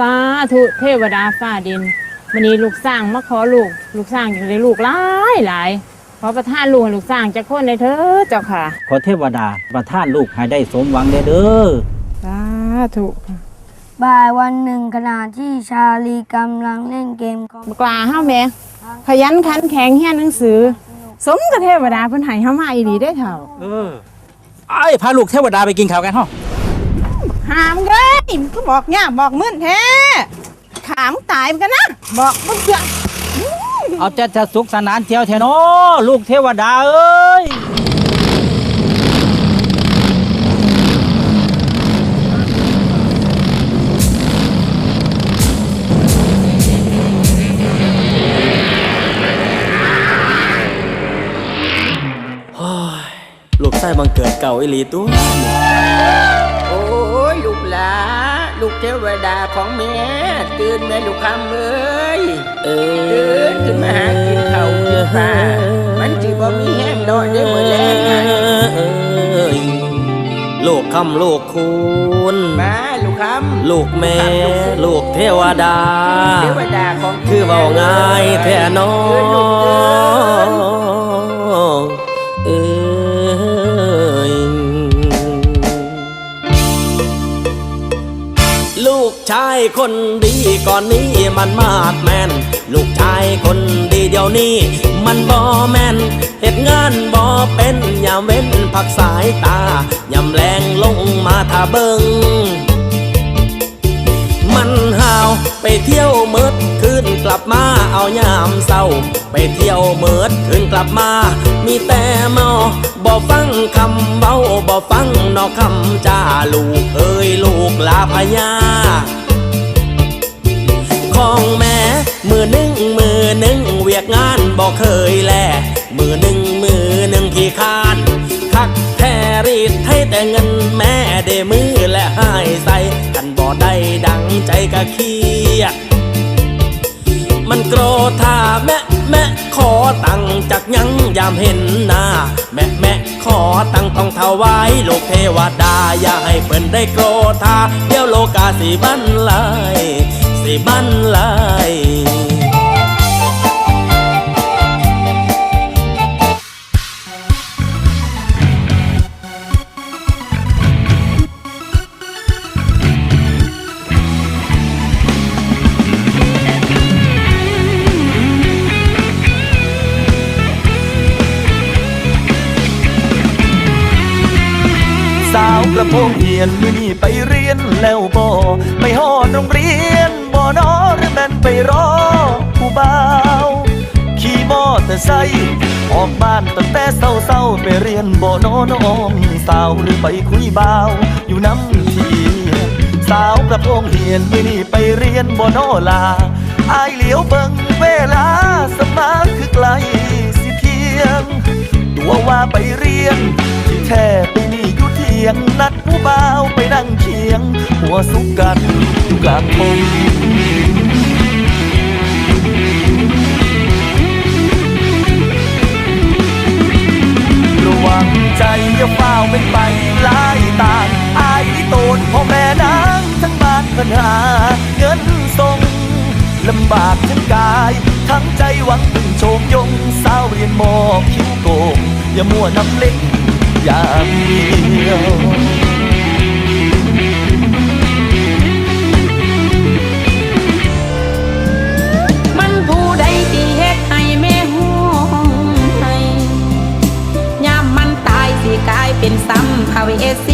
สาธุเทวดาฟ้าดินวันนี้ลูกสร้างมาขอลูก ลูกสร้างอยู่ในลูกหลายหลายขอประทานลูกให้ลูกสร้างจะคนในเธอเจ้าค่ะ ขอเทวดาประทานลูกให้ได้สมหวังเด้อเด้อสาธุบ่ายวันหนึ่งขณะที่ชาลีกำลังเล่นเกมคอมกล้าเฮาแม่ขยันขันแข็งเฮียนหนังสือ สมกับเทวดาเพิ่นให้เฮามาอีหลีได้อเถ่าเออไอ้พาลูกเทวดาไปกินข้าวกันฮะหามเด้ ยมันก็บอกเนี่ยบอกมึนแท้ขามตายมันกันนะบอกมึงเถอะเอาจะจะสุขสนานเที่ยวเทนอลูกเทวดาเอ้ยลูกไส้บังเกิดเก่าอิลีตัวโอ้ยลูกหลา ลูกเทวดาของแม่ตื่นแม่ลูกคำเอ้ยเอตื่นขึ้นมาหากินข้าวกินปลามันจีบ่มีแห้งนอนได้เหมือนแรงนะยลูกคำลูกคุณมาลูกคำลูกแม่ ลูกเทวดาเทวดาของคือเบาง่ายแท้นอตื่น ดีก่อนนี้มันมากแมนลูกชายคนดีเดียวนี้ มันบ่แมนเหตุงานบ่เป็นอย่าเว้นพักสายตายำแรงลงมาท่าเบิงมันหาวไปเที่ยวเมิดคืนกลับมาเอายามเศร้า ไปเที่ยวเมิดคืนกลับมา มีแต่เมาบ่ฟังคำเบาบ่ฟังนอกคำจ้าลูกเอ้ยลูกลาพญา ของแม่มือหนึ่งมือหนึ่งเวียกงานบ่เคยแล มือหนึ่งมือหนึ่งขี้คานคักแทรีดให้แต่เงินแม่ได้มือและให้ใส่กันบ่ได้ดังใจกะเครียดมันโกรธถ้าแม่แม่ขอตังจากยังยามเห็นหน้า แม่แม่ขอตังต้องถวายโลกเทวดา อย่าให้เพิ่นได้โกรธถ้าเดี๋ยวโลกาสิบันไล สิบันลายาวกระโปรงเหียนมือนี่ไปเรียนแล้วบ่ไปหอดโรงเรียน นอหรือแม่นไปรอผู้บ่าวขี่มอเตอร์ไซค์ออกบ้านตั้งแต่เศร้าๆไปเรียนบ่นอน้องสาวหรือไปคุยบ่าว อยู่น้ำทีสาวกระโปรงเหียนไมือนี่ไปเรียนบ่นอลาอายเหลียวเบิ่งเวลาสมาคือไกลสิเพียง ตัวว่าไปเรียนที่แท้ไปนี่อยู่เทียงนัดผู้บ่าวไปนั่งเคียง หัวสุกกันาเฝ้าวเป็นไปหลายต่างอายที่โตนพ่อแม่นางทั้งบ้านปัญหาเงินส่งลำบากทั้งกาย ทั้งใจหวังพึ่งโชมยงสาวเรียนมอคิ้วโกงอย่ามัวน้ำเล่นอย่างเดียว